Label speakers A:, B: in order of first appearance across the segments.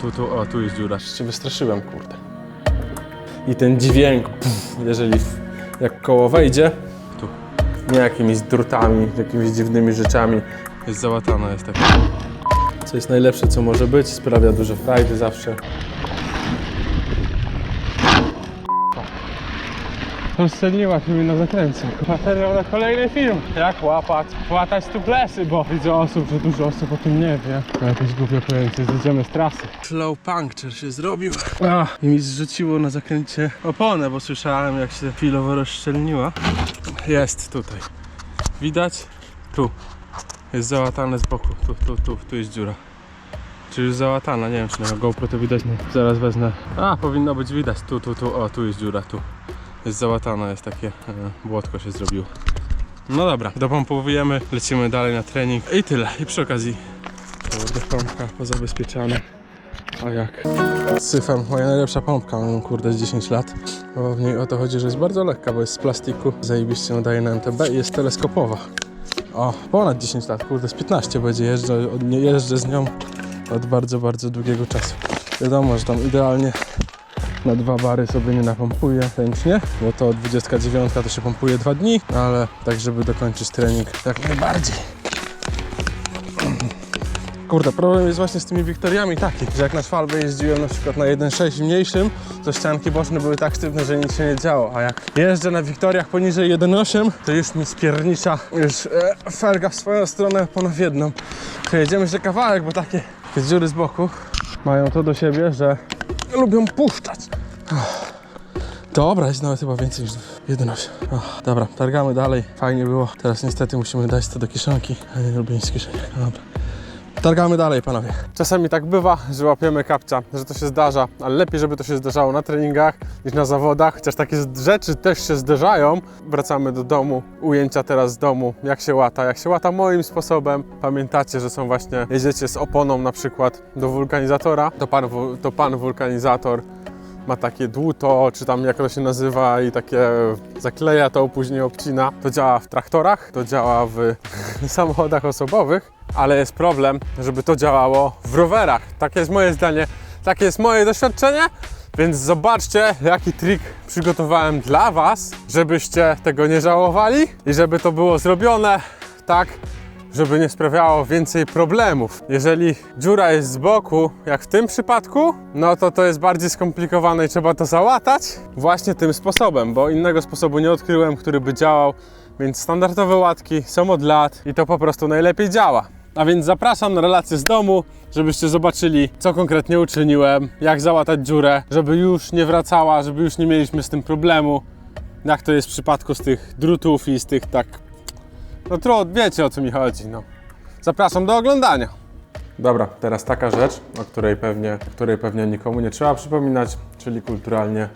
A: Tu, tu, o, tu jest dziura. Się wystraszyłem, kurde. I ten dźwięk, pff, jeżeli w, jak koło wejdzie, tu, nie jakimiś drutami, jakimiś dziwnymi rzeczami, jest załatana, jest taka. Co jest najlepsze, co może być, sprawia duże frajdy zawsze. Rozstrzeliła mi na zakręcie. Materiał na kolejny film. Jak łapać? Łatać tu plesy, bo widzę osób, że dużo osób o tym nie wie. Jakieś głupie pojęcie, zjedziemy z trasy. Slow puncture się zrobił. Ach, I mi zrzuciło na zakręcie oponę, bo słyszałem jak się chwilowo rozszczelniła. Jest tutaj. Widać? Tu. Jest załatane z boku. Tu, tu, tu, tu jest dziura. Czy już załatana? Nie wiem, czy na GoPro to widać. Nie. Zaraz wezmę. A, powinno być widać. Tu, tu, tu. O, tu jest dziura, tu. Jest załatana, jest takie e, błotko się zrobiło. No dobra, dopompowujemy, lecimy dalej na trening i tyle. I przy okazji kurde, pompka pozabezpieczana. A jak? Syfem, moja najlepsza pompka, mam kurde z 10 lat. Bo w niej o to chodzi, że jest bardzo lekka, bo jest z plastiku. Zajebiście nadaje na MTB i jest teleskopowa. O, ponad 10 lat, kurde, z 15 będzie jeżdżę, jeżdżę z nią od bardzo, bardzo długiego czasu. Wiadomo, że tam idealnie na dwa bary sobie nie napompuję ręcznie, bo to 29 to się pompuje dwa dni, ale tak, żeby dokończyć trening jak najbardziej. Kurde, problem jest właśnie z tymi Wiktoriami taki, że jak na szwalbę jeździłem na przykład na 1.6 mniejszym, to ścianki boczne były tak sztywne, że nic się nie działo, a jak jeżdżę na Wiktoriach poniżej 1.8, to już mi spiernicza już e, felga w swoją stronę ponad jedną. Przejedziemy jeszcze kawałek, bo takie dziury z boku mają to do siebie, że lubią puszczać. Dobra, jest nawet chyba więcej niż 11. Ach, dobra, targamy dalej. Fajnie było. Teraz niestety musimy dać to do kieszonki. A nie lubię nic z kieszeni. Dobra. Targamy dalej, panowie. Czasami tak bywa, że łapiemy kapcia, że to się zdarza, ale lepiej, żeby to się zdarzało na treningach niż na zawodach, chociaż takie rzeczy też się zdarzają. Wracamy do domu, ujęcia teraz z domu, jak się łata, jak się łata moim sposobem. Pamiętacie, że są właśnie, jedziecie z oponą na przykład do wulkanizatora, to pan, to pan wulkanizator ma takie dłuto, czy tam jak to się nazywa i takie zakleja to, później obcina. To działa w traktorach, to działa w samochodach osobowych, ale jest problem, żeby to działało w rowerach. Takie jest moje zdanie, takie jest moje doświadczenie, więc zobaczcie jaki trik przygotowałem dla Was, żebyście tego nie żałowali i żeby to było zrobione tak, żeby nie sprawiało więcej problemów. Jeżeli dziura jest z boku, jak w tym przypadku, no to to jest bardziej skomplikowane i trzeba to załatać właśnie tym sposobem, bo innego sposobu nie odkryłem, który by działał, więc standardowe łatki są od lat i to po prostu najlepiej działa. A więc zapraszam na relację z domu, żebyście zobaczyli, co konkretnie uczyniłem, jak załatać dziurę, żeby już nie wracała, żeby już nie mieliśmy z tym problemu, jak to jest w przypadku z tych drutów i z tych tak no trudno, wiecie o co mi chodzi, no. Zapraszam do oglądania. Dobra, teraz taka rzecz, o której pewnie, której pewnie nikomu nie trzeba przypominać, czyli kulturalnie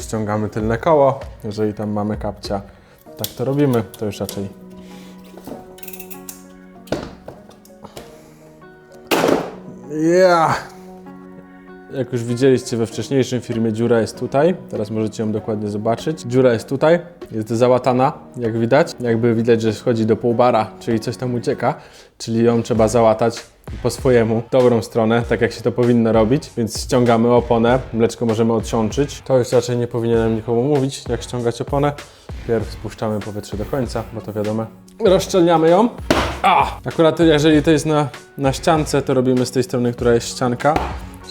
A: ściągamy tylne koło. Jeżeli tam mamy kapcia, tak to robimy, to już raczej. Yeah! Jak już widzieliście we wcześniejszym filmie, dziura jest tutaj. Teraz możecie ją dokładnie zobaczyć. Dziura jest tutaj, jest załatana, jak widać. Jakby widać, że schodzi do półbara, czyli coś tam ucieka, czyli ją trzeba załatać po swojemu, dobrą stronę, tak jak się to powinno robić. Więc ściągamy oponę, mleczko możemy otrzączyć. To już raczej nie powinienem nikomu mówić, jak ściągać oponę. Pierw spuszczamy powietrze do końca, bo to wiadomo. Rozszczelniamy ją. A! Akurat jeżeli to jest na, na ściance, to robimy z tej strony, która jest ścianka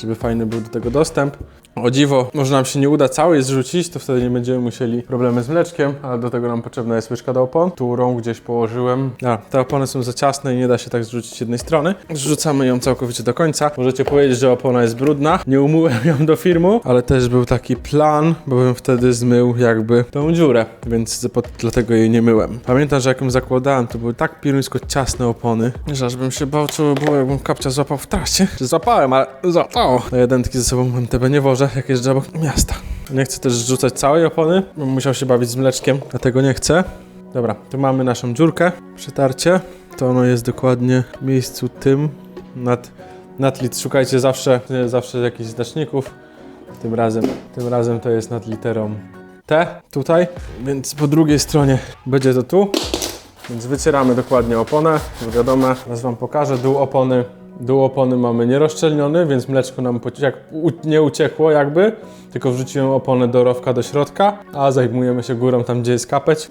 A: żeby fajny był do tego dostęp. O dziwo, może nam się nie uda całej zrzucić, to wtedy nie będziemy musieli problemy z mleczkiem, ale do tego nam potrzebna jest łyżka do opon, którą gdzieś położyłem. A, te opony są za ciasne i nie da się tak zrzucić jednej strony. Zrzucamy ją całkowicie do końca. Możecie powiedzieć, że opona jest brudna. Nie umyłem ją do filmu, ale też był taki plan, bo bym wtedy zmył jakby tą dziurę, więc po- dlatego jej nie myłem. Pamiętam, że jak ją zakładałem, to były tak pieruńsko ciasne opony, że aż bym się bał, co by było, jakbym kapcia złapał w trasie. Złapałem, ale złapało. Na jedynki ze sobą MTB nie wożę, jak jeżdżę obok miasta. Nie chcę też rzucać całej opony, bym musiał się bawić z mleczkiem, dlatego nie chcę. Dobra, tu mamy naszą dziurkę, przetarcie. To ono jest dokładnie w miejscu tym, nad, nad lit. Szukajcie zawsze, zawsze jakichś znaczników. Tym razem, tym razem to jest nad literą T tutaj, więc po drugiej stronie będzie to tu. Więc wycieramy dokładnie oponę, bo wiadomo, teraz Wam pokażę, dół opony Dół opony mamy nierozszczelniony, więc mleczko nam jak nie uciekło jakby, tylko wrzuciłem oponę do rowka do środka, a zajmujemy się górą tam, gdzie jest kapeć,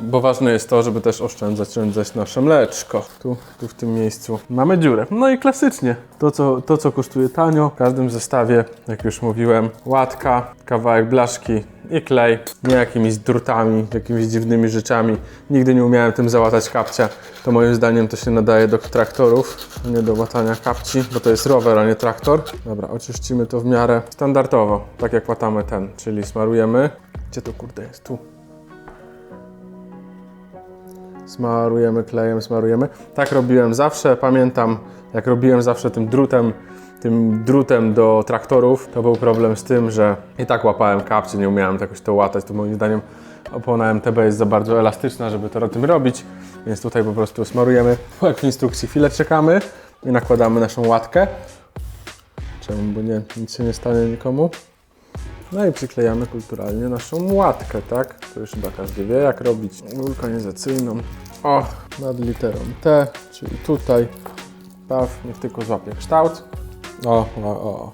A: bo ważne jest to, żeby też oszczędzać, oszczędzać nasze mleczko. Tu, tu w tym miejscu mamy dziurę. No i klasycznie, to co, to co kosztuje tanio, w każdym zestawie, jak już mówiłem, łatka, kawałek blaszki i klej, nie jakimiś drutami, jakimiś dziwnymi rzeczami. Nigdy nie umiałem tym załatać kapcia. To moim zdaniem to się nadaje do traktorów, nie do łatania kapci, bo to jest rower, a nie traktor. Dobra, oczyścimy to w miarę standardowo, tak jak łatamy ten, czyli smarujemy. Gdzie to kurde jest? Tu. Smarujemy klejem, smarujemy. Tak robiłem zawsze. Pamiętam, jak robiłem zawsze tym drutem, tym drutem do traktorów, to był problem z tym, że i tak łapałem kapcie, nie umiałem jakoś to łatać. To moim zdaniem opona MTB jest za bardzo elastyczna, żeby to tym robić, więc tutaj po prostu smarujemy, jak w instrukcji, chwilę czekamy i nakładamy naszą łatkę. Czemu? Bo nie, nic się nie stanie nikomu. No i przyklejamy kulturalnie naszą łatkę, tak? To już chyba każdy wie, jak robić wulkanizacyjną. O, nad literą T, czyli tutaj. Paw, niech tylko złapie kształt. O, o, o.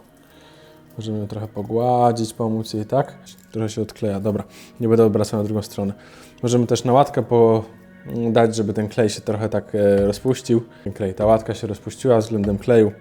A: Możemy ją trochę pogładzić, pomóc jej, tak? Trochę się odkleja, dobra. Nie będę obracał na drugą stronę. Możemy też na łatkę po dać, żeby ten klej się trochę tak e, rozpuścił. Ten klej, ta łatka się rozpuściła względem kleju.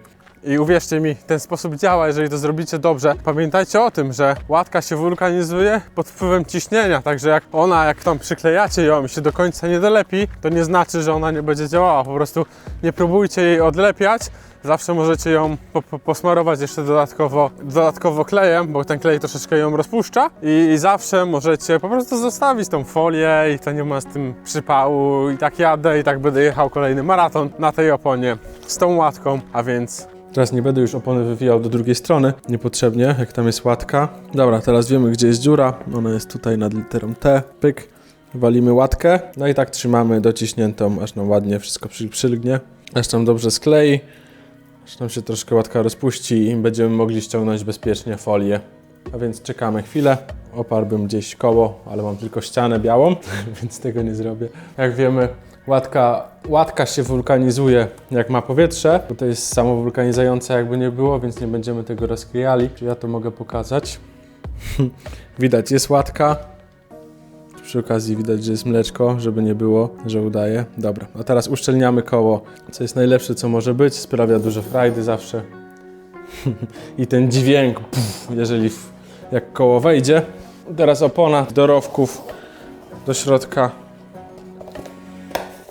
A: I uwierzcie mi, ten sposób działa, jeżeli to zrobicie dobrze. Pamiętajcie o tym, że łatka się wulkanizuje pod wpływem ciśnienia, także jak ona, jak tam przyklejacie ją i się do końca nie dolepi, to nie znaczy, że ona nie będzie działała. Po prostu nie próbujcie jej odlepiać. Zawsze możecie ją po, po, posmarować jeszcze dodatkowo, dodatkowo klejem, bo ten klej troszeczkę ją rozpuszcza i, i zawsze możecie po prostu zostawić tą folię i to nie ma z tym przypału i tak jadę i tak będę jechał kolejny maraton na tej oponie z tą łatką, a więc Teraz nie będę już opony wywijał do drugiej strony, niepotrzebnie, jak tam jest łatka. Dobra, teraz wiemy, gdzie jest dziura. Ona jest tutaj nad literą T. Pyk. Walimy łatkę. No i tak trzymamy dociśniętą, aż nam ładnie wszystko przy, przylgnie. Aż tam dobrze sklei. Aż nam się troszkę łatka rozpuści i będziemy mogli ściągnąć bezpiecznie folię. A więc czekamy chwilę. Oparłbym gdzieś koło, ale mam tylko ścianę białą, więc tego nie zrobię. Jak wiemy, łatka, łatka się wulkanizuje jak ma powietrze, bo to jest samo wulkanizujące jakby nie było, więc nie będziemy tego rozkrijali. Czy ja to mogę pokazać? widać, jest łatka. Przy okazji widać, że jest mleczko, żeby nie było, że udaje. Dobra, a teraz uszczelniamy koło, co jest najlepsze, co może być. Sprawia dużo frajdy zawsze. I ten dźwięk, puf, jeżeli w, jak koło wejdzie. Teraz opona do rowków, do środka.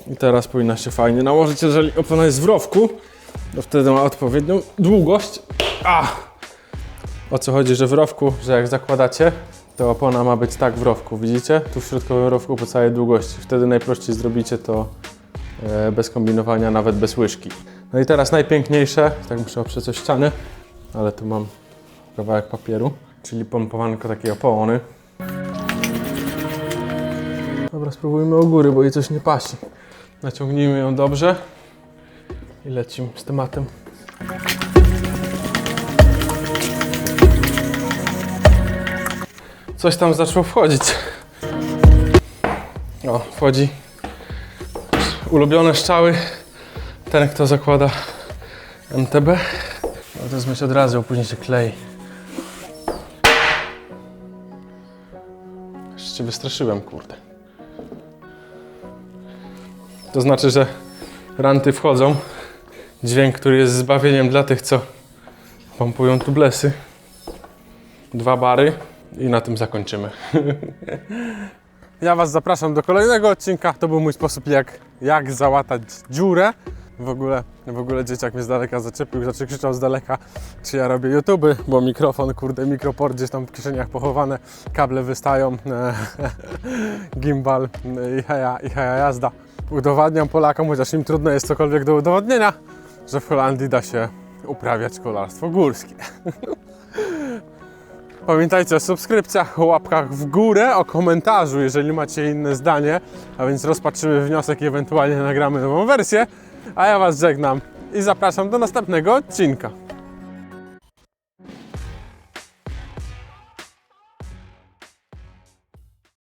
A: I teraz powinna się fajnie nałożyć. Jeżeli opona jest w rowku, to wtedy ma odpowiednią długość. A! O co chodzi, że w rowku, że jak zakładacie, to opona ma być tak w rowku, widzicie? Tu w środkowym rowku po całej długości. Wtedy najprościej zrobicie to e, bez kombinowania, nawet bez łyżki. No i teraz najpiękniejsze, tak muszę oprzeć o ścianę, ale tu mam kawałek papieru, czyli pompowanko takiej opony. Dobra, spróbujmy u góry, bo jej coś nie pasi. Naciągnijmy ją dobrze i lecimy z tematem. Coś tam zaczęło wchodzić. O, wchodzi. Ulubione szczały. Ten, kto zakłada MTB. No to myśl od razu, a później się klei. Cię wystraszyłem, kurde. To znaczy, że ranty wchodzą. Dźwięk, który jest zbawieniem dla tych, co pompują tublesy. Dwa bary i na tym zakończymy. Ja Was zapraszam do kolejnego odcinka. To był mój sposób, jak, jak załatać dziurę. W ogóle, w ogóle dzieciak mnie z daleka zaczepił, znaczy krzyczał z daleka, czy ja robię YouTube, bo mikrofon, kurde, mikroport gdzieś tam w kieszeniach pochowane, kable wystają, gimbal i heja, i heja jazda. Udowadniam Polakom, chociaż im trudno jest cokolwiek do udowodnienia, że w Holandii da się uprawiać kolarstwo górskie. Pamiętajcie o subskrypcjach, o łapkach w górę, o komentarzu, jeżeli macie inne zdanie, a więc rozpatrzymy wniosek i ewentualnie nagramy nową wersję. A ja Was żegnam i zapraszam do następnego odcinka.